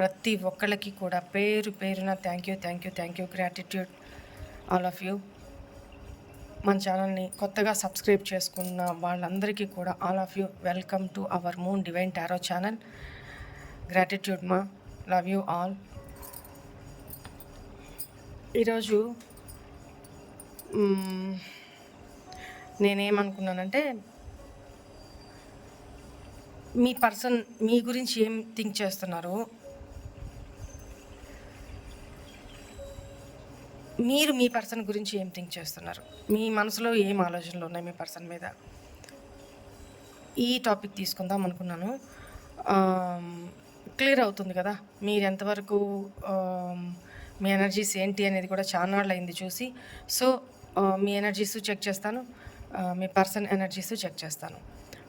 ప్రతి ఒక్కళ్ళకి కూడా పేరు పేరున thank you thank you thank you gratitude all of you మన ఛానల్ని కొత్తగా సబ్స్క్రైబ్ చేసుకున్న వాళ్ళందరికీ కూడా all of you welcome to our Moon Divine Tarot channel gratitude మా లవ్ యూ ఆల్ ఈరోజు నేనేమనుకున్నానంటే మీ పర్సన్ మీ గురించి ఏం థింక్ చేస్తున్నారు? మీరు మీ పర్సన్ గురించి ఏం థింక్ చేస్తున్నారు? మీ మనసులో ఏం ఆలోచనలు ఉన్నాయి మీ పర్సన్ మీద? ఈ టాపిక్ తీసుకుందాం అనుకున్నాను. క్లియర్ అవుతుంది కదా? మీరు ఎంతవరకు మీ ఎనర్జీస్ ఏంటి అనేది కూడా చాలా అయింది చూసి. సో మీ ఎనర్జీస్ చెక్ చేస్తాను. మీ పర్సన్ ఎనర్జీస్ చెక్ చేస్తాను.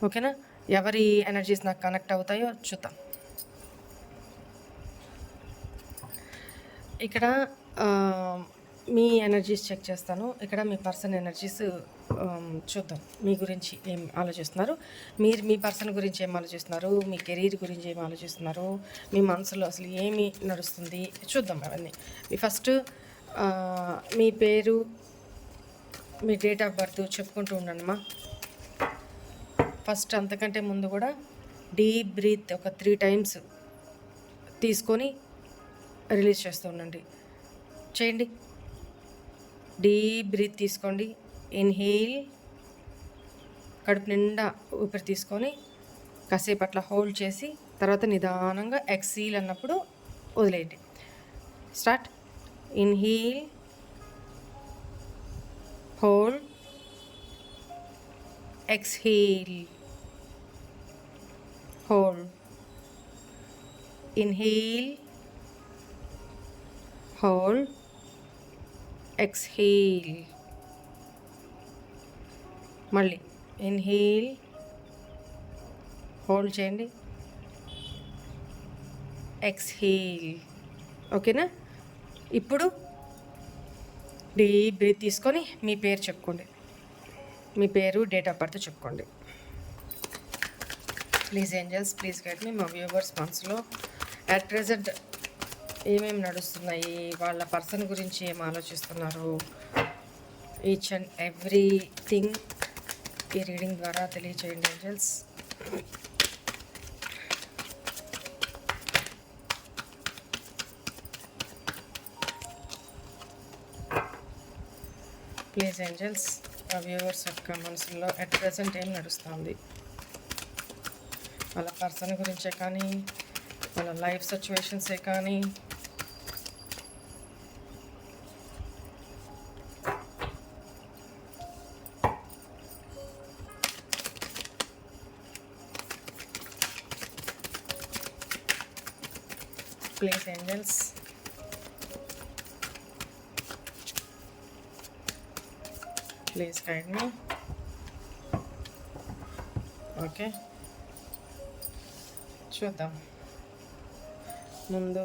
ఓకేనా? ఎవరి ఎనర్జీస్ నాకు కనెక్ట్ అవుతాయో చూద్దాం. ఇక్కడ మీ ఎనర్జీస్ చెక్ చేస్తాను. ఇక్కడ మీ పర్సన్ ఎనర్జీస్ um, చూద్దాం. మీ గురించి ఏం ఆలోచిస్తున్నారు? మీరు మీ పర్సన్ గురించి ఏం ఆలోచిస్తున్నారు? మీ కెరీర్ గురించి ఏం ఆలోచిస్తున్నారు? మీ మనసులో అసలు ఏమి నడుస్తుంది? చూద్దాం అవన్నీ. మీ ఫస్ట్ మీ పేరు మీ డేట్ ఆఫ్ బర్త్ చెప్పుకుంటూ ఉండండిమా ఫస్ట్ అంతకంటే ముందు కూడా డీప్ బ్రీత్ ఒక త్రీ టైమ్స్ తీసుకొని రిలీజ్ చేస్తూ ఉండండి. చేయండి. డీప్ బ్రీత్ తీసుకోండి. ఇన్హేల్ కడుపు నిండా ఊపిరి తీసుకొని కాసేపు అట్లా హోల్డ్ చేసి తర్వాత నిదానంగా ఎక్సీల్ అన్నప్పుడు వదిలేయండి. Start. Inhale hold exhale hold inhale hold exhale. మళ్ళీ ఇన్హేల్. హోల్డ్ చేయండి. ఎక్స్హేల్. ఓకేనా? ఇప్పుడు డీప్ బ్రీత్ తీసుకొని మీ పేరు చెప్పుకోండి. మీ పేరు డేట్ ఆఫ్ బర్త్ చెప్పుకోండి. ప్లీజ్ ఏంజల్స్ ప్లీజ్ గైడ్ మీ మా వ్యూవర్స్ మనసులో అట్ ప్రెజెంట్ ఏమేమి నడుస్తున్నాయి? వాళ్ళ పర్సన్ గురించి ఏం ఆలోచిస్తున్నారు? ఈచ్ అండ్ ఎవ్రీథింగ్ ఈ రీడింగ్ ద్వారా తెలియచేయండి ఏంజల్స్. ప్లీజ్ ఏంజల్స్ ఆ వ్యూవర్స్ యొక్క మనసులో అట్ ప్రజెంట్ ఏం నడుస్తుంది? వాళ్ళ పర్సన్ గురించే కానీ వాళ్ళ లైఫ్ సిచ్యువేషన్సే కానీ ప్లీజ్ ఏంజల్స్ ప్లీజ్ గైడ్ మీ ఓకే చూద్దాం. ముందు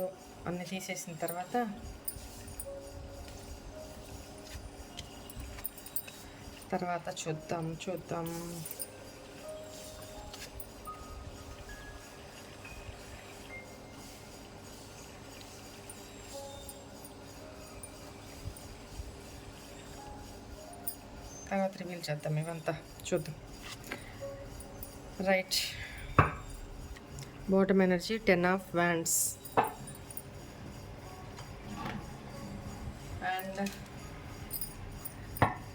అన్ని తీసేసిన తర్వాత తర్వాత చూద్దాం చూద్దాం. తర్వాత రివీల్ చేద్దాం ఇవంతా చూద్దాం. Right bottom energy ten of wands and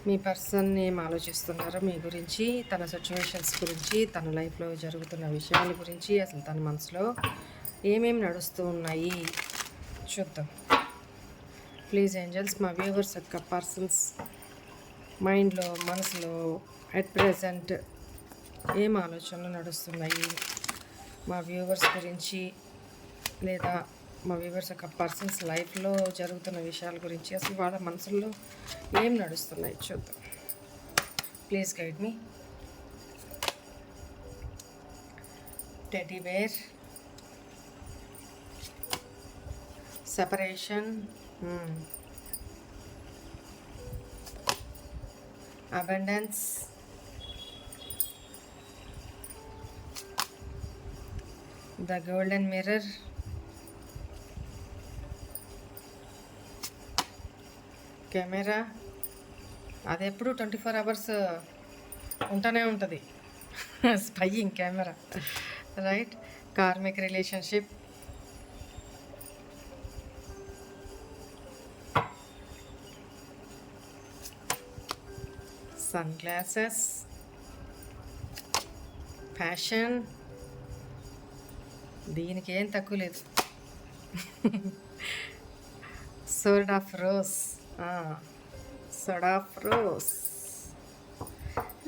me person ఏం ఆలోచిస్తున్నారో మీ గురించి తన సిచ్యువేషన్స్ గురించి తన లైఫ్లో జరుగుతున్న విషయాల గురించి అసలు తన మనసులో ఏమేమి నడుస్తూ ఉన్నాయి చూద్దాం. ప్లీజ్ ఏంజల్స్ మా వ్యూవర్స్ యొక్క పర్సన్స్ మైండ్లో మనసులో అట్ ప్రజెంట్ ఏం ఆలోచనలు నడుస్తున్నాయి? మా వ్యూవర్స్ గురించి లేదా మా వ్యూవర్స్ యొక్క పర్సన్స్ లైఫ్లో జరుగుతున్న విషయాల గురించి అసలు వాళ్ళ మనసుల్లో ఏం నడుస్తున్నాయి చూద్దాం. Please guide me. Teddy bear separation abundance the golden mirror camera అది ఎప్పుడు ట్వంటీ ఫోర్ అవర్స్ uh, ఉంటూనే ఉంటుంది. Spying camera right karmic relationship sunglasses fashion దీనికి ఏం తక్కువ లేదు. Sword of rose sword of rose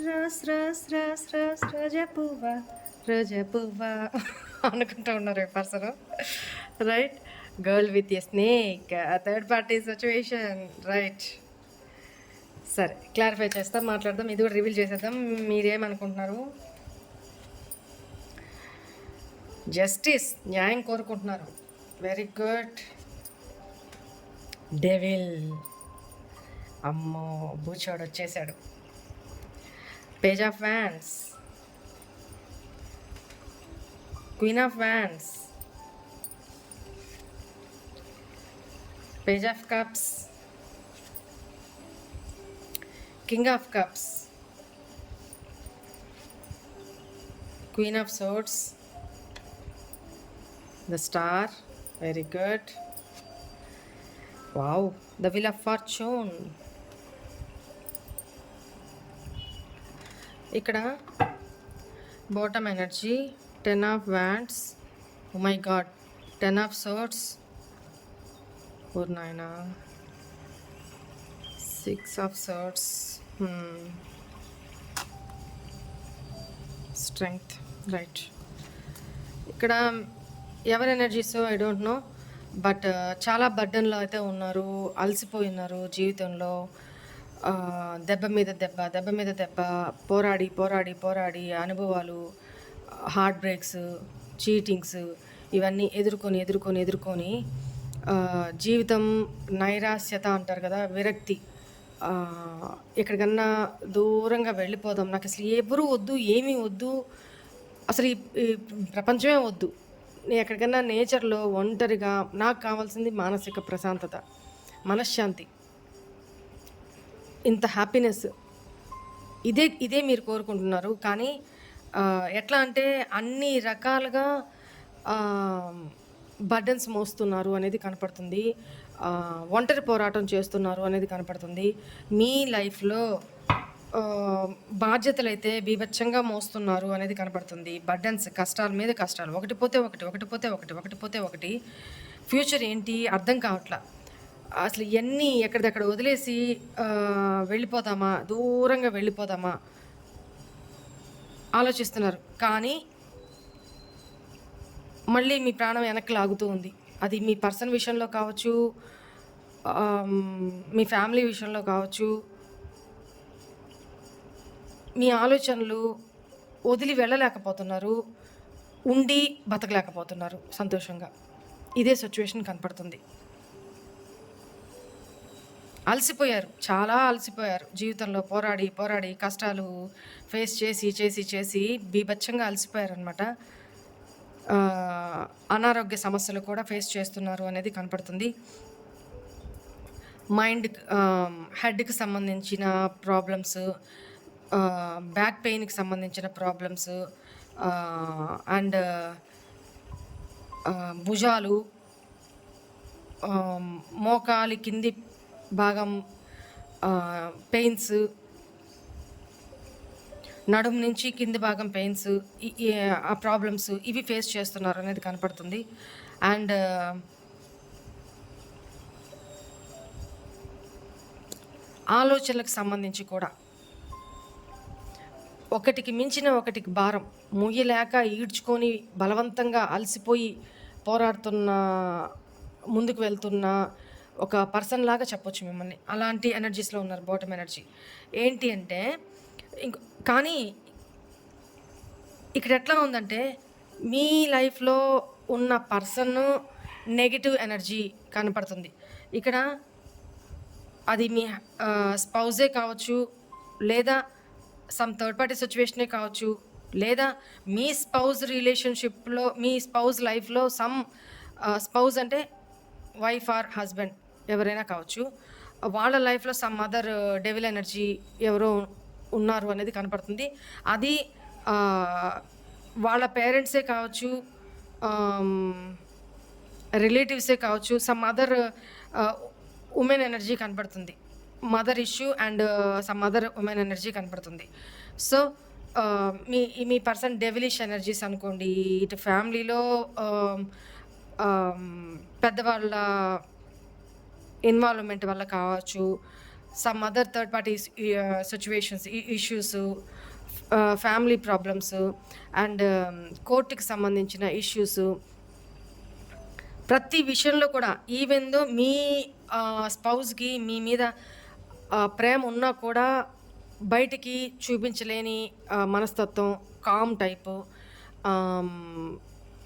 rose rose rose rose రోజా పువ్వ రోజా పువ్వ అనుకుంటూ ఉన్నారు ఈ person. Right girl with a snake third party situation right సరే క్లారిఫై చేస్తాం మాట్లాడదాం ఇది కూడా రివీల్ చేసేద్దాం మీరేమనుకుంటున్నారు? జస్టిస్ న్యాయం కోరుకుంటున్నారు. వెరీ గుడ్ డెవిల్ అమ్మో బూచోడు వచ్చేసాడు. Page of wands queen of wands page of cups king of cups queen of swords the star very good wow the wheel of fortune ఇక్కడ bottom energy ten of wands my god ten of swords or నాయనా six of swords Hmm. Strength right ఇక్కడ ఎవరి energies I don't know but చాలా బర్డన్లో అయితే ఉన్నారు అలసిపోయినారు జీవితంలో. Uh, దెబ్బ మీద దెబ్బ దెబ్బ మీద దెబ్బ పోరాడి పోరాడి పోరాడి అనుభవాలు హార్ట్ బ్రేక్స్ చీటింగ్స్ ఇవన్నీ ఎదుర్కొని ఎదుర్కొని ఎదుర్కొని uh, జీవితం నైరాస్యత అంటారు కదా విరక్తి. ఎక్కడికన్నా దూరంగా వెళ్ళిపోదాం. నాకు అసలు ఎవరు వద్దు ఏమీ వద్దు. అసలు ఈ ప్రపంచమే వద్దు. నేను ఎక్కడికన్నా నేచర్లో ఒంటరిగా నాకు కావాల్సింది మానసిక ప్రశాంతత మనశ్శాంతి. ఇంత హ్యాపీనెస్. ఇదే ఇదే మీరు కోరుకుంటున్నారు. కానీ ఎట్లా అంటే అన్ని రకాలుగా బర్డన్స్ మోస్తున్నారు అనేది కనపడుతుంది. ఒంటరి పోరాటం చేస్తున్నారు అనేది కనపడుతుంది. మీ లైఫ్లో బాధ్యతలు అయితే బీభత్సంగా మోస్తున్నారు అనేది కనపడుతుంది. బర్డన్స్ కష్టాల మీద కష్టాలు. ఒకటి పోతే ఒకటి ఒకటి పోతే ఒకటి ఒకటి పోతే ఒకటి. ఫ్యూచర్ ఏంటి? అర్థం కావట్లా. అసలు ఎన్ని ఎక్కడిదక్కడ వదిలేసి వెళ్ళిపోదామా? దూరంగా వెళ్ళిపోదామా? ఆలోచిస్తున్నారు. కానీ మళ్ళీ మీ ప్రాణం వెనక్కి లాగుతూ ఉంది. అది మీ పర్సన్ విషయంలో కావచ్చు మీ ఫ్యామిలీ విషయంలో కావచ్చు మీ ఆలోచనలు వదిలి వెళ్ళలేకపోతున్నారు ఉండి బతకలేకపోతున్నారు సంతోషంగా. ఇదే సిచ్యువేషన్ కనపడుతుంది. అలసిపోయారు చాలా అలసిపోయారు. జీవితంలో పోరాడి పోరాడి కష్టాలు ఫేస్ చేసి చేసి చేసి బీభత్సంగా అలసిపోయారు అనమాట అనారోగ్య సమస్యలు కూడా ఫేస్ చేస్తున్నారు అనేది కనపడుతుంది. మైండ్ హెడ్కి సంబంధించిన ప్రాబ్లమ్స్ బ్యాక్ పెయిన్కి సంబంధించిన ప్రాబ్లమ్స్ అండ్ భుజాలు మోకాలి కింది భాగం పెయిన్స్ నడుము నుంచి కింది భాగం పెయిన్స్ ఆ ప్రాబ్లమ్స్ ఇవి ఫేస్ చేస్తున్నారు అనేది కనపడుతుంది. అండ్ ఆలోచనలకు సంబంధించి కూడా ఒకటికి మించిన ఒకటికి భారం ముయ్యలేక ఈడ్చుకొని బలవంతంగా అలసిపోయి పోరాడుతున్న ముందుకు వెళ్తున్న ఒక పర్సన్ లాగా చెప్పొచ్చు మిమ్మల్ని. అలాంటి ఎనర్జీస్లో ఉన్నారు బాటమ్ ఎనర్జీ. ఏంటి అంటే ఇంక కానీ ఇక్కడ ఎట్లా ఉందంటే మీ లైఫ్లో ఉన్న పర్సన్ నెగిటివ్ ఎనర్జీ కనపడుతుంది. ఇక్కడ అది మీ స్పౌజే కావచ్చు లేదా సమ్ థర్డ్ పార్టీ సిచ్యువేషనే కావచ్చు లేదా మీ స్పౌజ్ రిలేషన్షిప్లో మీ స్పౌజ్ లైఫ్లో సమ్ స్పౌజ్ అంటే వైఫ్ ఆర్ హస్బెండ్ ఎవరైనా కావచ్చు వాళ్ళ లైఫ్లో సమ్ అదర్ డెవిల్ ఎనర్జీ ఎవరో ఉన్నారు అనేది కనపడుతుంది. అది వాళ్ళ పేరెంట్సే కావచ్చు రిలేటివ్సే కావచ్చు సమ్ అదర్ ఉమెన్ ఎనర్జీ కనపడుతుంది. Mother issue and some other women energy కనపడుతుంది. సో మీ మీ పర్సన్ డెవిలిష్ ఎనర్జీస్ అనుకోండి ఇటు ఫ్యామిలీలో పెద్దవాళ్ళ ఇన్వాల్వ్మెంట్ వల్ల కావచ్చు some other third parties situations issues family problems and కోర్టుకి సంబంధించిన ఇష్యూస్ ప్రతి విషయంలో కూడా ఈవెన్ దో మీ స్పౌస్కి మీ మీద ప్రేమ ఉన్నా కూడా బయటికి చూపించలేని మనస్తత్వం calm type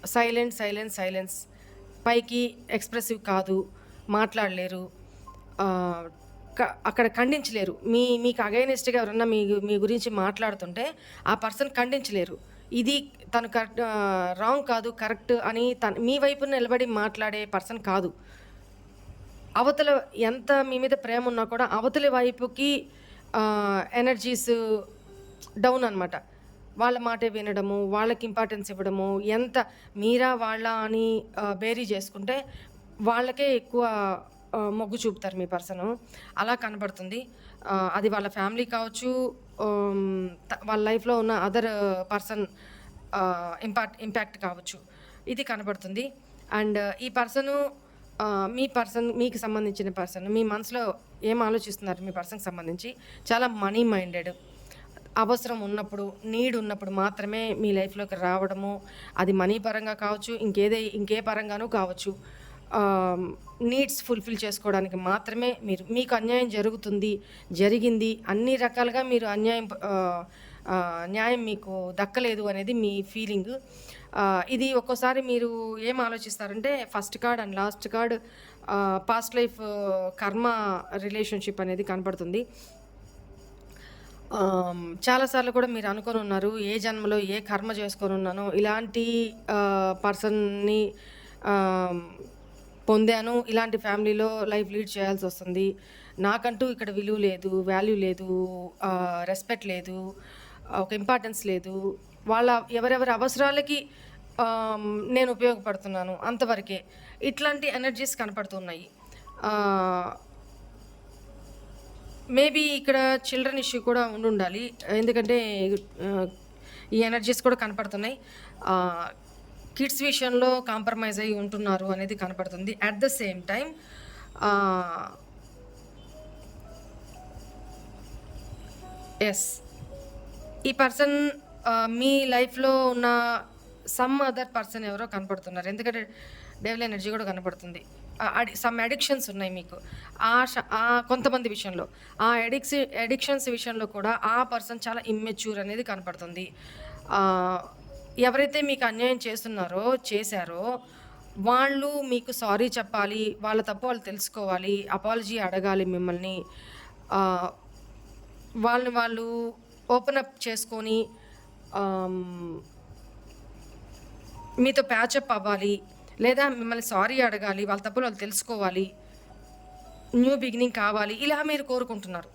silent silence silence పైకి ఎక్స్ప్రెసివ్ కాదు మాట్లాడలేరు అక్కడ ఖండించలేరు. మీ మీకు అగైనెస్ట్గా ఎవరన్నా మీ మీ గురించి మాట్లాడుతుంటే ఆ పర్సన్ ఖండించలేరు. ఇది తను కరెక్ట్ రాంగ్ కాదు కరెక్ట్ అని తన మీ వైపు నిలబడి మాట్లాడే పర్సన్ కాదు. అవతల ఎంత మీ మీద ప్రేమ ఉన్నా కూడా అవతలి వైపుకి ఎనర్జీస్ డౌన్ అనమాట వాళ్ళ మాటే వినడము వాళ్ళకి ఇంపార్టెన్స్ ఇవ్వడము ఎంత మీరా వాళ్ళ అని బేరీ చేసుకుంటే వాళ్ళకే ఎక్కువ మొగ్గు చూపుతారు మీ పర్సన్. అలా కనబడుతుంది. అది వాళ్ళ ఫ్యామిలీ కావచ్చు వాళ్ళ లైఫ్లో ఉన్న అదర్ పర్సన్ ఇంపాక్ట్ ఇంపాక్ట్ కావచ్చు. ఇది కనబడుతుంది. అండ్ ఈ పర్సను మీ పర్సన్ మీకు సంబంధించిన పర్సన్ మీ మనసులో ఏం ఆలోచిస్తున్నారు మీ పర్సన్కి సంబంధించి? చాలా మనీ మైండెడ్. అవసరం ఉన్నప్పుడు నీడ్ ఉన్నప్పుడు మాత్రమే మీ లైఫ్లోకి రావడము అది మనీ పరంగా కావచ్చు ఇంకేదే ఇంకే పరంగానూ కావచ్చు. నీడ్స్ ఫుల్ఫిల్ చేసుకోవడానికి మాత్రమే మీరు మీకు అన్యాయం జరుగుతుంది జరిగింది అన్ని రకాలుగా మీరు అన్యాయం న్యాయం మీకు దక్కలేదు అనేది మీ ఫీలింగ్ ఇది ఒక్కోసారి మీరు ఏం ఆలోచిస్తారంటే first card and last card past life karma relationship అనేది కనపడుతుంది. చాలాసార్లు కూడా మీరు అనుకొని ఉన్నారు ఏ జన్మలో ఏ కర్మ చేసుకొని ఉన్నానో ఇలాంటి పర్సన్ని పొందాను. ఇలాంటి ఫ్యామిలీలో లైఫ్ లీడ్ చేయాల్సి వస్తుంది. నాకంటూ ఇక్కడ విలువ లేదు వాల్యూ లేదు రెస్పెక్ట్ లేదు ఒక ఇంపార్టెన్స్ లేదు. వాళ్ళ ఎవరెవరి అవసరాలకి నేను ఉపయోగపడుతున్నాను అంతవరకే. ఇట్లాంటి ఎనర్జీస్ కనపడుతున్నాయి. మేబీ ఇక్కడ చిల్డ్రన్ ఇష్యూ కూడా ఉండి ఉండాలి ఎందుకంటే ఈ ఎనర్జీస్ కూడా కనపడుతున్నాయి. కిడ్స్ విషయంలో కాంప్రమైజ్ అయి ఉంటున్నారు అనేది కనపడుతుంది. At the same time yes ఈ పర్సన్ మీ లైఫ్లో ఉన్న సమ్ అదర్ పర్సన్ ఎవరో కనపడుతున్నారు. ఎందుకంటే డెవల్ ఎనర్జీ కూడా కనపడుతుంది. సమ్ అడిక్షన్స్ ఉన్నాయి మీకు. ఆ కొంతమంది విషయంలో ఆ అడిక్స్ అడిక్షన్స్ విషయంలో కూడా ఆ పర్సన్ చాలా ఇమ్మెచ్యూర్ అనేది కనపడుతుంది. ఎవరైతే మీకు అన్యాయం చేస్తున్నారో చేశారో వాళ్ళు మీకు సారీ చెప్పాలి వాళ్ళ తప్పు వాళ్ళు తెలుసుకోవాలి అపాలజీ అడగాలి మిమ్మల్ని వాళ్ళని వాళ్ళు ఓపెన్ అప్ చేసుకొని మీతో ప్యాచప్ అవ్వాలి లేదా మిమ్మల్ని సారీ అడగాలి వాళ్ళ తప్పులు వాళ్ళు తెలుసుకోవాలి న్యూ బిగినింగ్ కావాలి ఇలా మీరు కోరుకుంటున్నారు.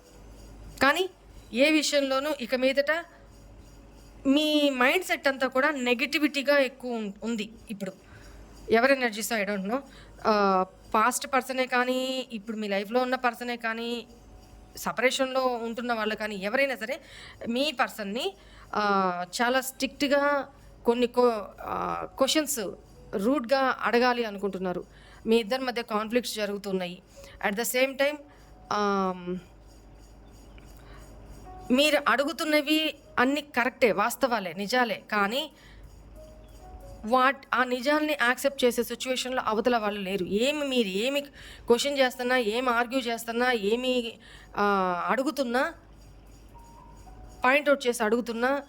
కానీ ఏ విషయంలోనూ ఇక మీదట మీ మైండ్ సెట్ అంతా కూడా నెగిటివిటీగా ఎక్కువ ఉం- ఉంది ఇప్పుడు. ఎవరి energies I don't know past పర్సనే కానీ ఇప్పుడు మీ లైఫ్లో ఉన్న పర్సనే కానీ సపరేషన్లో ఉంటున్న వాళ్ళు కానీ ఎవరైనా సరే మీ పర్సన్ని చాలా స్ట్రిక్ట్గా కొన్ని క్వశ్చన్స్ రూట్గా అడగాలి అనుకుంటున్నారు. మీ ఇద్దరి మధ్య కాన్ఫ్లిక్ట్స్ జరుగుతున్నాయి. అట్ ద సేమ్ టైం మీరు అడుగుతున్నవి అన్ని కరెక్టే వాస్తవాలే నిజాలే. కానీ వాట్ ఆ నిజాల్ని యాక్సెప్ట్ చేసే సిచ్యువేషన్లో అవతల వాళ్ళు లేరు. ఏమి మీరు ఏమి క్వశ్చన్ చేస్తున్నా ఏమి ఆర్గ్యూ చేస్తున్నా ఏమి అడుగుతున్నా పాయింట్అవుట్ చేసి అడుగుతున్నా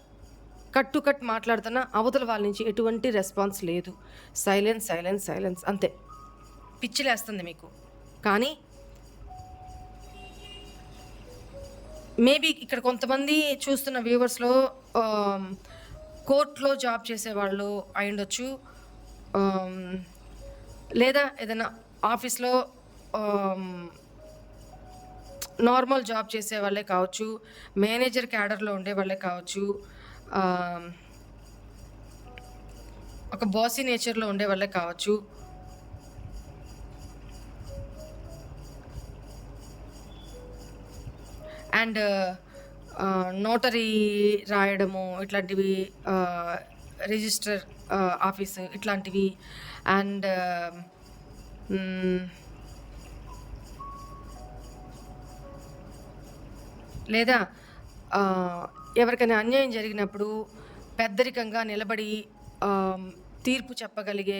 కట్ టు కట్ మాట్లాడుతున్నా అవతల వాళ్ళ నుంచి ఎటువంటి రెస్పాన్స్ లేదు. సైలెన్స్ సైలెన్స్ సైలెన్స్ అంతే. పిచ్చిలేస్తుంది మీకు. కానీ మేబీ ఇక్కడ కొంతమంది చూస్తున్న వ్యూవర్స్లో కోర్టులో జాబ్ చేసేవాళ్ళు అయి ఉండొచ్చు. లేదా ఏదైనా ఆఫీస్లో నార్మల్ జాబ్ చేసే వాళ్ళే కావచ్చు మేనేజర్ క్యాడర్లో ఉండే వాళ్ళే కావచ్చు ఒక బాసీ నేచర్లో ఉండే వాళ్ళే కావచ్చు. అండ్ నోటరీ రాయడము ఇట్లాంటివి రిజిస్టర్ ఆఫీస్ ఇట్లాంటివి. అండ్ లేదా ఎవరికైనా అన్యాయం జరిగినప్పుడు పెద్దరికంగా నిలబడి తీర్పు చెప్పగలిగే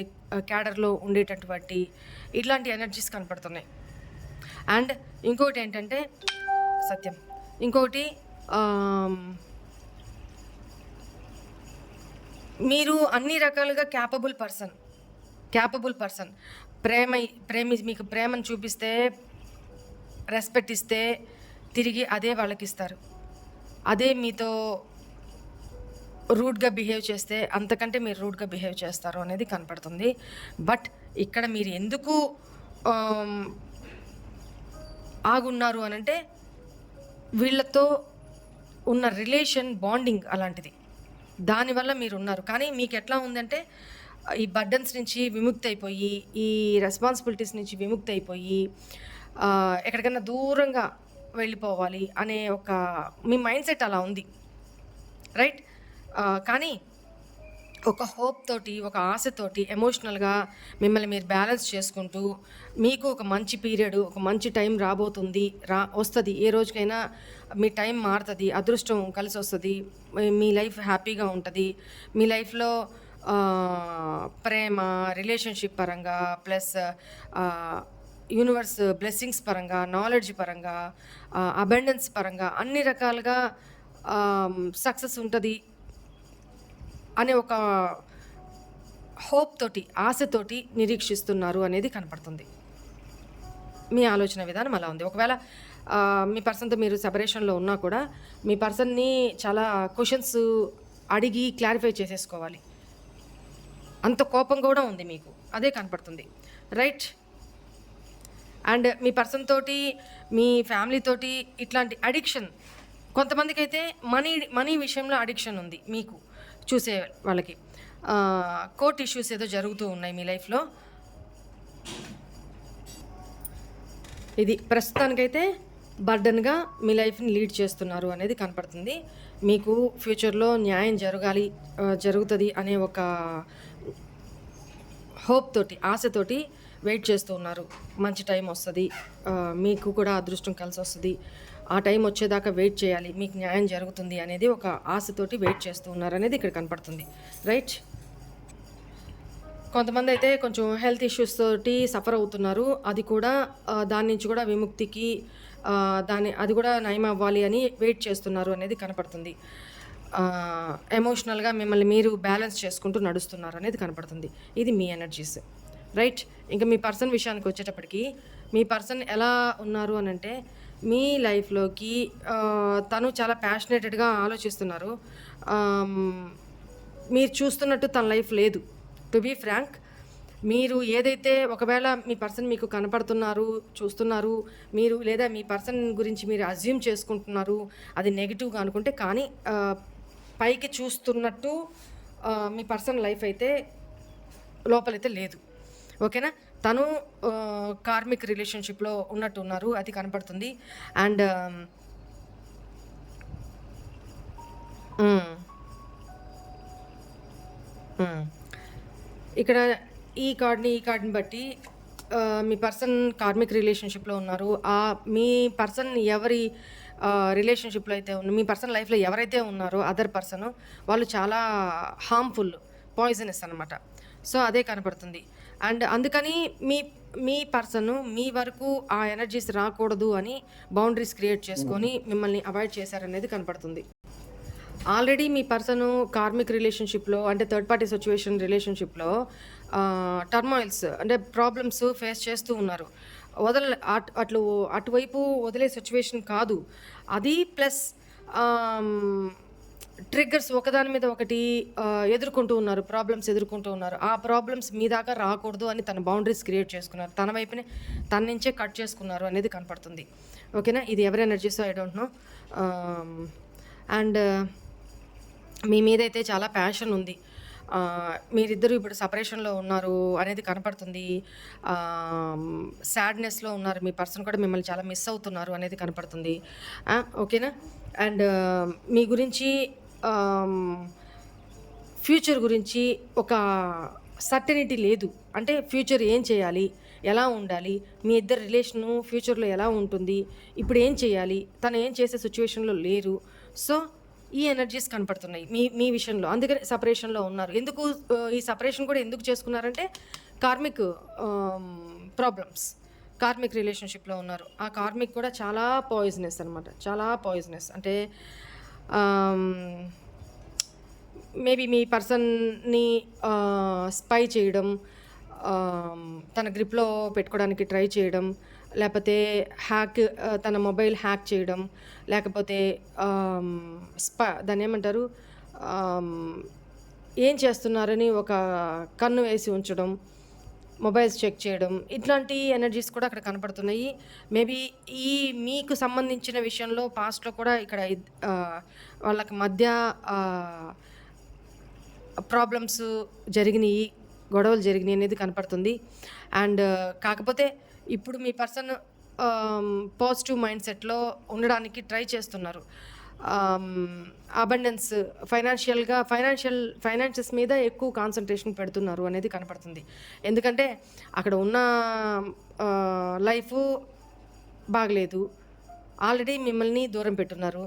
క్యాడర్లో ఉండేటటువంటి ఇట్లాంటి ఎనర్జీస్ కనపడుతున్నాయి. అండ్ ఇంకొకటి ఏంటంటే సత్యం. ఇంకొకటి మీరు అన్ని రకాలుగా క్యాపబుల్ పర్సన్ క్యాపబుల్ పర్సన్ ప్రేమ ప్రేమి మీకు ప్రేమను చూపిస్తే రెస్పెక్ట్ ఇస్తే తిరిగి అదే వాళ్ళకి ఇస్తారు అదే మీతో రూడ్గా బిహేవ్ చేస్తే అంతకంటే మీరు రూడ్గా బిహేవ్ చేస్తారు అనేది కనపడుతుంది. బట్ ఇక్కడ మీరు ఎందుకు ఆగున్నారు అని అంటే వీళ్ళతో ఉన్న రిలేషన్ బాండింగ్ అలాంటిది. దానివల్ల మీరు ఉన్నారు కానీ మీకు ఎట్లా ఉందంటే ఈ బర్డన్స్ నుంచి విముక్తి అయిపోయి ఈ రెస్పాన్సిబిలిటీస్ నుంచి విముక్తి అయిపోయి ఎక్కడికైనా దూరంగా వెళ్ళిపోవాలి అనే ఒక మీ మైండ్ సెట్ అలా ఉంది. రైట్? కానీ ఒక హోప్ తోటి ఒక ఆశతోటి ఎమోషనల్గా మిమ్మల్ని మీరు బ్యాలెన్స్ చేసుకుంటూ మీకు ఒక మంచి పీరియడ్ ఒక మంచి టైం రాబోతుంది రా వస్తుంది. ఏ రోజుకైనా మీ టైం మారుతుంది అదృష్టం కలిసి వస్తుంది మీ- లైఫ్ హ్యాపీగా ఉంటుంది. మీ లైఫ్లో ప్రేమ రిలేషన్షిప్ పరంగా ప్లస్ యూనివర్స్ బ్లెస్సింగ్స్ పరంగా నాలెడ్జ్ పరంగా అబెండెన్స్ పరంగా అన్ని రకాలుగా సక్సెస్ ఉంటుంది. అనే ఒక హోప్ తోటి ఆశతోటి నిరీక్షిస్తున్నారు అనేది కనపడుతుంది. మీ ఆలోచన విధానం అలా ఉంది. ఒకవేళ మీ పర్సన్తో మీరు సెపరేషన్లో ఉన్నా కూడా మీ పర్సన్ని చాలా క్వశ్చన్స్ అడిగి క్లారిఫై చేసేసుకోవాలి. అంత కోపం కూడా ఉంది మీకు. అదే కనపడుతుంది. రైట్? అండ్ మీ పర్సన్ తోటి మీ ఫ్యామిలీ తోటి ఇట్లాంటి అడిక్షన్ కొంతమందికి అయితే మనీ మనీ విషయంలో అడిక్షన్ ఉంది మీకు. చూసే వాళ్ళకి. కోర్ట్ ఇష్యూస్ ఏదో జరుగుతూ ఉన్నాయి మీ లైఫ్లో? ఇది ప్రస్తుతానికైతే బర్డన్గా మీ లైఫ్ని లీడ్ చేస్తున్నారు అనేది కనపడుతుంది. మీకు ఫ్యూచర్లో న్యాయం జరగాలి జరుగుతుంది అనే ఒక హోప్ తోటి ఆశతోటి వెయిట్ చేస్తూ ఉన్నారు. మంచి టైం వస్తుంది. మీకు కూడా అదృష్టం కలిసి వస్తుంది. ఆ టైం వచ్చేదాకా వెయిట్ చేయాలి. మీకు న్యాయం జరుగుతుంది అనేది ఒక ఆశతోటి వెయిట్ చేస్తూ ఉన్నారు అనేది ఇక్కడ కనపడుతుంది. రైట్? కొంతమంది అయితే కొంచెం హెల్త్ ఇష్యూస్ తోటి సఫర్ అవుతున్నారు. అది కూడా దాని నుంచి కూడా విముక్తికి దాని అది కూడా నయం అవ్వాలి అని వెయిట్ చేస్తున్నారు అనేది కనపడుతుంది. ఎమోషనల్గా మిమ్మల్ని మీరు బ్యాలెన్స్ చేసుకుంటూ నడుస్తున్నారు అనేది కనపడుతుంది. ఇది మీ ఎనర్జీస్. రైట్? ఇంకా మీ పర్సన్ విషయానికి వచ్చేటప్పటికి మీ పర్సన్ ఎలా ఉన్నారు అని అంటే మీ లైఫ్లోకి తను చాలా ప్యాషనేటెడ్గా ఆలోచిస్తున్నారు. మీరు చూస్తున్నట్టు తన లైఫ్ లేదు. టు బీ ఫ్రాంక్ మీరు ఏదైతే ఒకవేళ మీ పర్సన్ మీకు కనపడుతున్నారు చూస్తున్నారు మీరు లేదా మీ పర్సన్ గురించి మీరు అజ్యూమ్ చేసుకుంటున్నారు అది నెగిటివ్గా అనుకుంటే కానీ పైకి చూస్తున్నట్టు మీ పర్సన్ లైఫ్ అయితే లోపలైతే లేదు. ఓకేనా? తను కార్మిక్ రిలేషన్షిప్లో ఉన్నట్టు ఉన్నారు అది కనపడుతుంది. అండ్ ఇక్కడ ఈ కార్డ్ని ఈ కార్డ్ని బట్టి మీ పర్సన్ కార్మిక్ రిలేషన్షిప్లో ఉన్నారు. ఆ మీ పర్సన్ ఎవరి రిలేషన్షిప్లో అయితే ఉన్న మీ పర్సన్ లైఫ్లో ఎవరైతే ఉన్నారో అదర్ పర్సన్ వాళ్ళు చాలా హార్మ్ఫుల్ పాయిజనస్ అనమాట సో అదే కనపడుతుంది. అండ్ అందుకని మీ మీ పర్సన్ మీ వరకు ఆ ఎనర్జీస్ రాకూడదు అని బౌండరీస్ క్రియేట్ చేసుకొని మిమ్మల్ని అవాయిడ్ చేశారనేది కనపడుతుంది. ఆల్రెడీ మీ పర్సన్ కార్మిక్ రిలేషన్షిప్లో అంటే థర్డ్ పార్టీ సిచ్యువేషన్ రిలేషన్షిప్లో టర్మాయిల్స్ అంటే ప్రాబ్లమ్స్ ఫేస్ చేస్తూ ఉన్నారు. వదల అట్ అట్లు అటువైపు వదిలే సిచ్యువేషన్ కాదు. అది ప్లస్ ట్రిగ్గర్స్ ఒకదాని మీద ఒకటి ఎదుర్కొంటూ ఉన్నారు ప్రాబ్లమ్స్ ఎదుర్కొంటూ ఉన్నారు. ఆ ప్రాబ్లమ్స్ మీ దాకా రాకూడదు అని తన బౌండరీస్ క్రియేట్ చేసుకున్నారు. తన వైపునే తన నుంచే కట్ చేసుకున్నారు అనేది కనపడుతుంది. ఓకేనా? ఇది ఎవరి energies I don't know and మీ మీద అయితే చాలా ప్యాషన్ ఉంది. మీరిద్దరు మీరిద్దరూ ఇప్పుడు సపరేషన్లో ఉన్నారు అనేది కనపడుతుంది. సాడ్నెస్లో ఉన్నారు. మీ పర్సన్ కూడా మిమ్మల్ని చాలా మిస్ అవుతున్నారు అనేది కనపడుతుంది. ఓకేనా? అండ్ మీ గురించి ఫ్యూచర్ గురించి ఒక సర్టనిటీ లేదు. అంటే ఫ్యూచర్ ఏం చేయాలి? ఎలా ఉండాలి? మీ ఇద్దరు రిలేషను ఫ్యూచర్లో ఎలా ఉంటుంది? ఇప్పుడు ఏం చేయాలి? తను ఏం చేసే సిచ్యువేషన్లో లేరు. సో ఈ ఎనర్జీస్ కనపడుతున్నాయి మీ మీ విషయంలో. అందుకని సపరేషన్లో ఉన్నారు. ఎందుకు ఈ సపరేషన్ కూడా ఎందుకు చేసుకున్నారంటే కార్మిక్ ప్రాబ్లమ్స్ కార్మిక్ రిలేషన్షిప్లో ఉన్నారు. ఆ కార్మిక్ కూడా చాలా పాయిజనస్ అనమాట చాలా పాయిజనస్ అంటే Um, మేబీ మీ పర్సన్ని స్పై uh, చేయడం um, తన గ్రిప్లో పెట్టుకోవడానికి ట్రై చేయడం లేకపోతే హ్యాక్ uh, తన మొబైల్ హ్యాక్ చేయడం లేకపోతే um, స్ప దాన్ని ఏమంటారు? ఏం చేస్తున్నారని ఒక కన్ను వేసి ఉంచడం మొబైల్స్ చెక్ చేయడం ఇట్లాంటి ఎనర్జీస్ కూడా అక్కడ కనపడుతున్నాయి. మేబీ ఈ మీకు సంబంధించిన విషయంలో పాస్ట్లో కూడా ఇక్కడ వాళ్ళకి మధ్య ప్రాబ్లమ్స్ జరిగినాయి గొడవలు జరిగినాయి అనేది కనపడుతుంది. అండ్ కాకపోతే ఇప్పుడు మీ పర్సన్ పాజిటివ్ మైండ్ సెట్లో ఉండడానికి ట్రై చేస్తున్నారు. అబండెన్స్ ఫైనాన్షియల్గా ఫైనాన్షియల్ ఫైనాన్షియస్ మీద ఎక్కువ కాన్సన్ట్రేషన్ పెడుతున్నారు అనేది కనపడుతుంది. ఎందుకంటే అక్కడ ఉన్న లైఫ్ బాగలేదు. ఆల్రెడీ మిమ్మల్ని దూరం పెట్టున్నారు.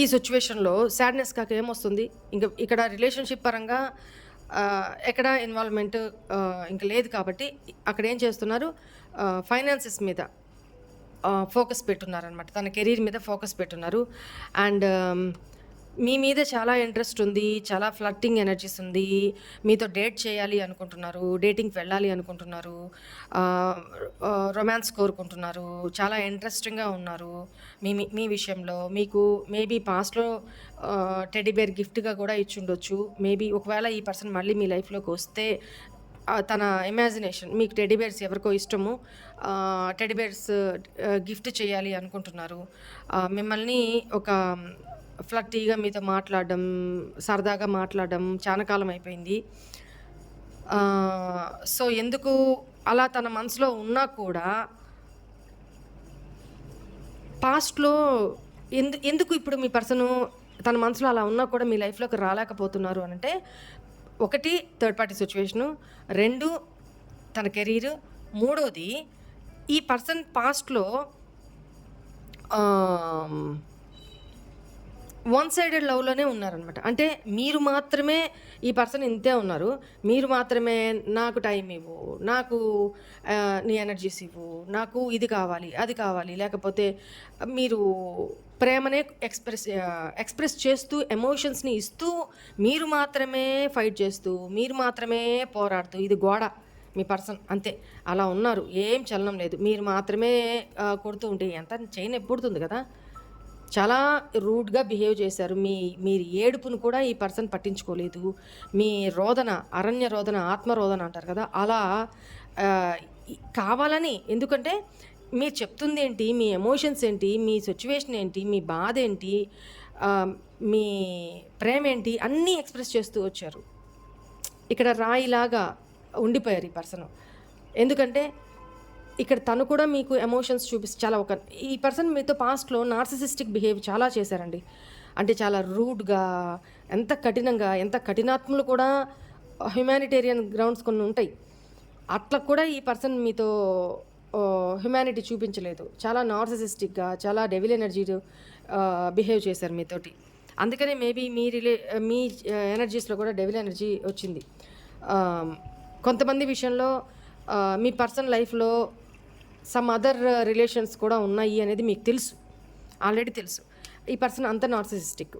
ఈ సిచ్యువేషన్లో సాడ్నెస్ కాక ఏమొస్తుంది? ఇంకా ఇక్కడ రిలేషన్షిప్ పరంగా ఎక్కడ ఇన్వాల్వ్మెంట్ ఇంకా లేదు కాబట్టి అక్కడ ఏం చేస్తున్నారు? ఫైనాన్సెస్ మీద ఫోకస్ పెట్టున్నారనమాట తన కెరీర్ మీద ఫోకస్ పెట్టున్నారు. అండ్ um, మీ మీద చాలా ఇంట్రెస్ట్ ఉంది చాలా ఫ్లట్టింగ్ ఎనర్జీస్ ఉంది. మీతో డేట్ చేయాలి అనుకుంటున్నారు డేటింగ్కి వెళ్ళాలి అనుకుంటున్నారు రొమాన్స్ కోరుకుంటున్నారు చాలా ఇంట్రెస్టింగ్గా ఉన్నారు. మీ మీ- విషయంలో మీకు మేబీ పాస్ట్లో టెడీబేర్ గిఫ్ట్గా కూడా ఇచ్చి ఉండొచ్చు మేబీ ఒకవేళ ఈ పర్సన్ మళ్ళీ మీ లైఫ్లోకి వస్తే తన ఇమాజినేషన్ మీకు టెడీబేర్స్ ఎవరికో ఇష్టము టెడిబేర్స్ గిఫ్ట్ చేయాలి అనుకుంటున్నారు. మిమ్మల్ని ఒక ఫ్లట్టీగా మీతో మాట్లాడడం సరదాగా మాట్లాడడం చాలా కాలం అయిపోయింది సో ఎందుకు అలా తన మనసులో ఉన్నా కూడా పాస్ట్లో ఎందు ఎందుకు ఇప్పుడు మీ పర్సను తన మనసులో అలా ఉన్నా కూడా మీ లైఫ్లోకి రాలేకపోతున్నారు అంటే ఒకటి థర్డ్ పార్టీ సిచ్యువేషను రెండు తన కెరీరు మూడోది ఈ పర్సన్ పాస్ట్లో వన్ సైడెడ్ లవ్లోనే ఉన్నారనమాట అంటే మీరు మాత్రమే ఈ పర్సన్ ఇంతే ఉన్నారు. మీరు మాత్రమే నాకు టైం ఇవ్వు నాకు నీ ఎనర్జీస్ ఇవ్వు నాకు ఇది కావాలి అది కావాలి. లేకపోతే మీరు ప్రేమనే ఎక్స్ప్రెస్ ఎక్స్ప్రెస్ చేస్తూ ఎమోషన్స్ని ఇస్తూ మీరు మాత్రమే ఫైట్ చేస్తూ మీరు మాత్రమే పోరాడుతూ ఇది గోడ. మీ పర్సన్ అంతే అలా ఉన్నారు ఏం చలనం లేదు. మీరు మాత్రమే కొడుతూ ఉంటే ఎంత చైన్ ఎప్పుడుతుంది కదా? చాలా రూడ్గా బిహేవ్ చేశారు. మీ మీరు ఏడుపును కూడా ఈ పర్సన్ పట్టించుకోలేదు. మీ రోదన అరణ్య రోదన ఆత్మరోదన అంటారు కదా అలా కావాలని. ఎందుకంటే మీరు చెప్తుంది ఏంటి మీ ఎమోషన్స్ ఏంటి మీ సిచ్యువేషన్ ఏంటి మీ బాధ ఏంటి మీ ప్రేమ ఏంటి అన్నీ ఎక్స్ప్రెస్ చేస్తూ వచ్చారు. ఇక్కడ రాయిలాగా ఉండిపోయారు ఈ పర్సన్. ఎందుకంటే ఇక్కడ తను కూడా మీకు ఎమోషన్స్ చూపిస్తే చాలా ఒక ఈ పర్సన్ మీతో పాస్ట్లో నార్సిసిస్టిక్ బిహేవ్ చాలా చేశారండి. అంటే చాలా రూడ్గా ఎంత కఠినంగా ఎంత కఠినాత్ములు కూడా హ్యుమానిటేరియన్ గ్రౌండ్స్ కొన్ని ఉంటాయి. అట్లా కూడా ఈ పర్సన్ మీతో హ్యుమానిటీ చూపించలేదు. చాలా నార్సిసిస్టిక్గా చాలా డెవిల్ ఎనర్జీ బిహేవ్ చేశారు మీతోటి. అందుకనే మేబీ మీ రిలే మీ ఎనర్జీస్లో కూడా డెవిల్ ఎనర్జీ వచ్చింది. కొంతమంది విషయంలో మీ పర్సనల్ లైఫ్లో సమ్ అదర్ రిలేషన్స్ కూడా ఉన్నాయి అనేది మీకు తెలుసు. ఆల్రెడీ తెలుసు. ఈ పర్సన్ అంత నార్సిసిస్టిక్.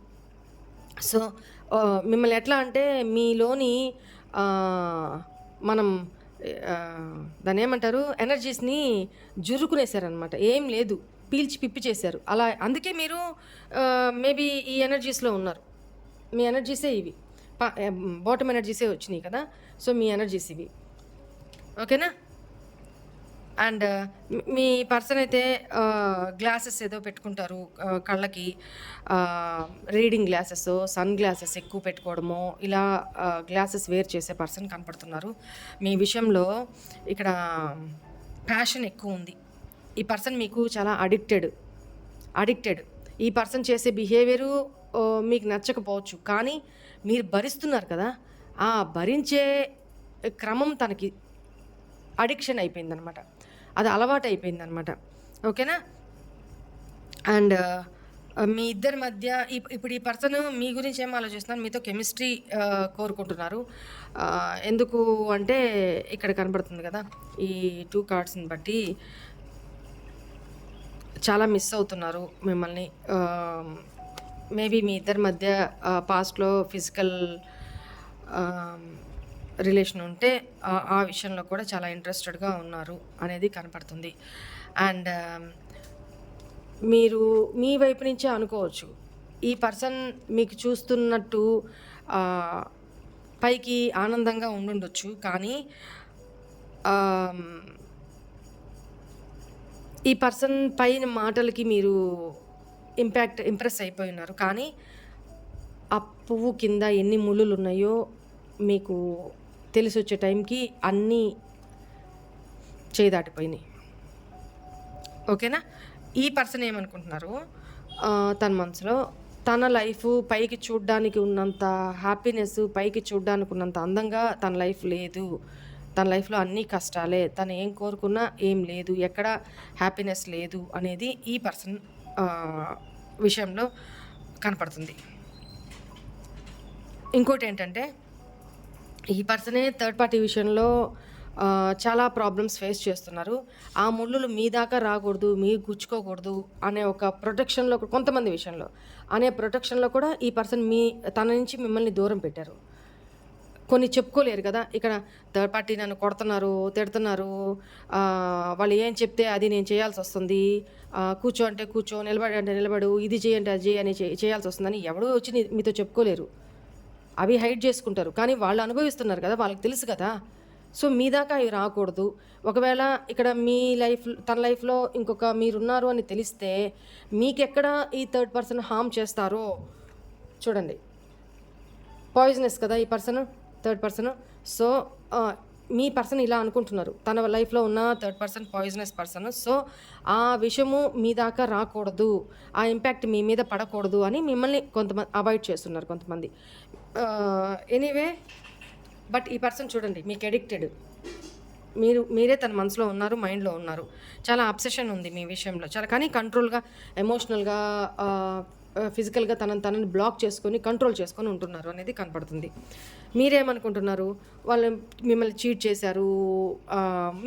సో మిమ్మల్ని ఎట్లా అంటే మీలోని మనం దాని దాన్ని ఏమంటారు ఎనర్జీస్ని జురుకునేసారనమాట ఏం లేదు. పీల్చి పిప్పి చేశారు. అలా అందుకే మీరు మేబీ ఈ ఎనర్జీస్లో ఉన్నారు. మీ ఎనర్జీసే ఇవి. బాటమ్ ఎనర్జీసే వచ్చినాయి కదా? సో మీ ఎనర్జీస్ ఇవి. ఓకేనా? అండ్ మీ పర్సన్ అయితే గ్లాసెస్ ఏదో పెట్టుకుంటారు కళ్ళకి రీడింగ్ గ్లాసెస్ సన్ గ్లాసెస్ ఎక్కువ పెట్టుకోవడము ఇలా గ్లాసెస్ వేర్ చేసే పర్సన్ కనపడుతున్నారు. మీ విషయంలో ఇక్కడ ప్యాషన్ ఎక్కువ ఉంది. ఈ పర్సన్ మీకు చాలా అడిక్టెడ్ అడిక్టెడ్ ఈ పర్సన్ చేసే బిహేవియరు మీకు నచ్చకపోవచ్చు. కానీ మీరు భరిస్తున్నారు కదా ఆ భరించే క్రమం తనకి అడిక్షన్ అయిపోయిందనమాట. అది అలవాటు అయిపోయిందనమాట. ఓకేనా? అండ్ మీ ఇద్దరి మధ్య ఇప్పుడు ఈ పర్సన్ మీ గురించి ఏం ఆలోచిస్తున్నారు? మీతో కెమిస్ట్రీ కోరుకుంటున్నారు. ఎందుకు అంటే ఇక్కడ కనబడుతుంది కదా ఈ టూ కార్డ్స్ని బట్టి చాలా మిస్ అవుతున్నారు మిమ్మల్ని. మేబీ మీ ఇద్దరి మధ్య పాస్ట్లో ఫిజికల్ రిలేషన్ ఉంటే ఆ- విషయంలో కూడా చాలా ఇంట్రెస్టెడ్గా ఉన్నారు అనేది కనపడుతుంది. అండ్ um, మీరు మీ వైపు నుంచే అనుకోవచ్చు. ఈ పర్సన్ మీకు చూస్తున్నట్టు పైకి ఆనందంగా ఉండుండొచ్చు. కానీ ఈ పర్సన్ పైన మాటలకి మీరు ఇంపాక్ట్ ఇంప్రెస్ అయిపోయి ఉన్నారు కానీ ఆ పువ్వు కింద ఎన్ని ముళ్ళులు ఉన్నాయో మీకు తెలిసి వచ్చే టైంకి అన్నీ చేదాటిపోయినాయి. ఓకేనా? ఈ పర్సన్ ఏమనుకుంటున్నారు? తన మనసులో తన లైఫ్ పైకి చూడడానికి ఉన్నంత హ్యాపీనెస్ పైకి చూడడానికి ఉన్నంత అందంగా తన లైఫ్ లేదు. తన లైఫ్లో అన్నీ కష్టాలే. తను ఏం కోరుకున్నా ఏం లేదు. ఎక్కడ హ్యాపీనెస్ లేదు అనేది ఈ పర్సన్ విషయంలో కనపడుతుంది. ఇంకోటి ఏంటంటే ఈ పర్సనే థర్డ్ పార్టీ విషయంలో చాలా ప్రాబ్లమ్స్ ఫేస్ చేస్తున్నారు. ఆ ముళ్ళులు మీ దాకా రాకూడదు మీ గుచ్చుకోకూడదు అనే ఒక ప్రొటెక్షన్లో కొంతమంది విషయంలో అనే ప్రొటెక్షన్లో కూడా ఈ పర్సన్ మీ తన నుంచి మిమ్మల్ని దూరం పెట్టారు. కొన్ని చెప్పుకోలేరు కదా. ఇక్కడ థర్డ్ పార్టీ నన్ను కొడుతున్నారు తిడుతున్నారు. వాళ్ళు ఏం చెప్తే అది నేను చేయాల్సి వస్తుంది. కూర్చో అంటే కూర్చో నిలబడి అంటే నిలబడు ఇది చేయంటే అది చేయి అని చేయాల్సి వస్తుందని ఎవడో వచ్చి మీతో చెప్పుకోలేరు. అవి హైడ్ చేసుకుంటారు. కానీ వాళ్ళు అనుభవిస్తున్నారు కదా వాళ్ళకి తెలుసు కదా. సో మీ దాకా అవి రాకూడదు. ఒకవేళ ఇక్కడ మీ లైఫ్ తన లైఫ్లో ఇంకొక మీరున్నారు అని తెలిస్తే మీకెక్కడ ఈ థర్డ్ పర్సన్ హామ్ చేస్తారో చూడండి. పాయిజనస్ కదా ఈ పర్సన్? థర్డ్ పర్సన్ సో మీ పర్సన్ ఇలా అనుకుంటున్నారు. తన లైఫ్లో ఉన్న third person poisonous person so ఆ విషయము మీ దాకా రాకూడదు. ఆ ఇంపాక్ట్ మీ మీద పడకూడదు అని మిమ్మల్ని కొంతమంది అవాయిడ్ చేస్తున్నారు కొంతమంది. ఎనీవే బట్ ఈ పర్సన్ చూడండి మీకు ఎడిక్టెడ్ మీరు మీరే తన మనసులో ఉన్నారు మైండ్లో ఉన్నారు. చాలా అబ్సెషన్ ఉంది మీ విషయంలో. చాలా కానీ కంట్రోల్గా ఎమోషనల్గా ఫిజికల్గా తనని తనని బ్లాక్ చేసుకొని కంట్రోల్ చేసుకొని ఉంటున్నారు అనేది కనపడుతుంది. మీరేమనుకుంటున్నారు? వాళ్ళు మిమ్మల్ని చీట్ చేశారు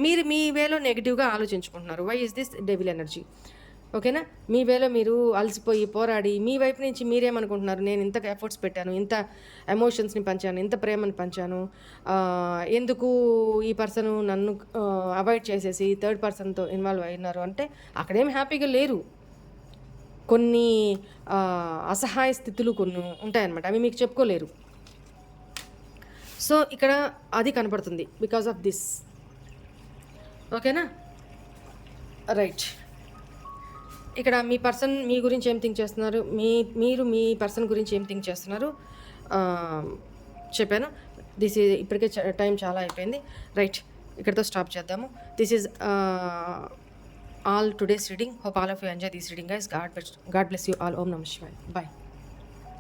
మీరు మీ వేలో నెగిటివ్గా ఆలోచించుకుంటున్నారు. Why is this devil energy ఓకేనా మీ వేలో మీరు అలసిపోయి పోరాడి మీ వైపు నుంచి మీరేమనుకుంటున్నారు? నేను ఇంత ఎఫర్ట్స్ పెట్టాను ఇంత ఎమోషన్స్ని పంచాను ఇంత ప్రేమని పంచాను ఎందుకు ఈ పర్సన్ నన్ను అవాయిడ్ చేసేసి థర్డ్ పర్సన్తో ఇన్వాల్వ్ అయినారు? అంటే అక్కడేం హ్యాపీగా లేరు. కొన్ని అసహాయ స్థితులు కొన్ని ఉంటాయన్నమాట. అవి మీకు చెప్పుకోలేరు. సో ఇక్కడ అది కనపడుతుంది బికాస్ ఆఫ్ దిస్ ఓకేనా? రైట్ ఇక్కడ మీ పర్సన్ మీ గురించి ఏం థింక్ చేస్తున్నారు? మీ మీరు మీ పర్సన్ గురించి ఏం థింక్ చేస్తున్నారు? చెప్పాను. దిస్ ఈజ్ ఇప్పటికే టైం చాలా అయిపోయింది. రైట్ ఇక్కడితో స్టాప్ చేద్దాము. This is all today's reading. Hope all of you enjoy this reading, guys. God bless, God bless you all. Om Namah Shivaya. Bye.